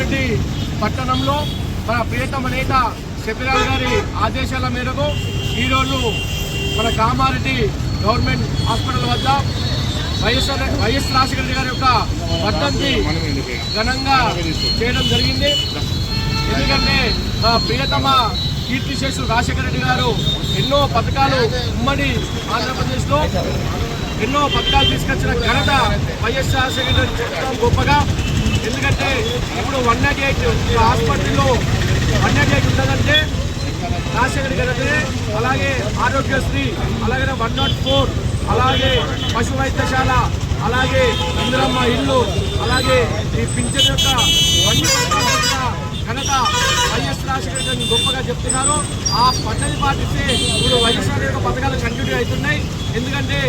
పరిస్థితుల్లో మన ప్రియతమ నేత శబరిలాల్ గారి ఆదేశాల మేరకు ఈరోజు మన కామారెడ్డి గవర్నమెంట్ హాస్పిటల్ వద్ద వైఎస్ఆర్ వైఎస్ రాజశేఖర గారి యొక్క వర్ధంతి ఘనంగా చేయడం జరిగింది. ఎందుకంటే మా ప్రియతమ కీర్తిశేషు రాజశేఖర రెడ్డి గారు ఎన్నో పథకాలు ఉమ్మడి ఆంధ్రప్రదేశ్లో ఎన్నో పథకాలు తీసుకొచ్చిన ఘనత వైఎస్ రాజశేఖర రెడ్డి గొప్పగా. ఎందుకంటే ఇప్పుడు వన్ నాట్ ఎయిట్ హాస్పిటల్లో వన్ నాట్ ఎయిట్ ఉన్నదంటే రాజశేఖర గారి అలాగే ఆరోగ్యశ్రీ అలాగే వన్ నాట్ ఫోర్ అలాగే పశు వైద్యశాల అలాగే ఇందిరమ్మ ఇల్లు అలాగే ఈ పింఛన్ యొక్క కనుక యొక్క వైఎస్ రాజశేఖర్ గారిని గొప్పగా చెప్తున్నారు. ఆ పద్ధతి పాటిస్తే ఇప్పుడు వైఎస్ఆర్ యొక్క పథకాలు కంటిన్యూ అవుతున్నాయి. ఎందుకంటే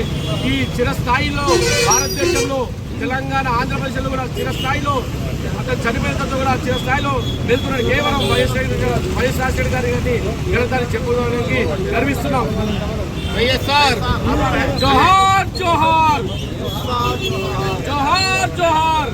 ఈ చిరస్థాయిలో భారతదేశంలో తెలంగాణ ఆంధ్రప్రదేశ్లో కూడా చిరస్థాయిలో అతను చనిపోయిన తర్వాత కూడా చిరస్థాయిలో వెళ్తున్నాడు కేవలం వైఎస్ వైఎస్ రాజశేఖర గారి గారిని ఘనతని చెప్పుకోవడానికి గర్విస్తున్నాం. వైఎస్ఆర్. జోహార్ జోహార్! జోహార్ జోహార్!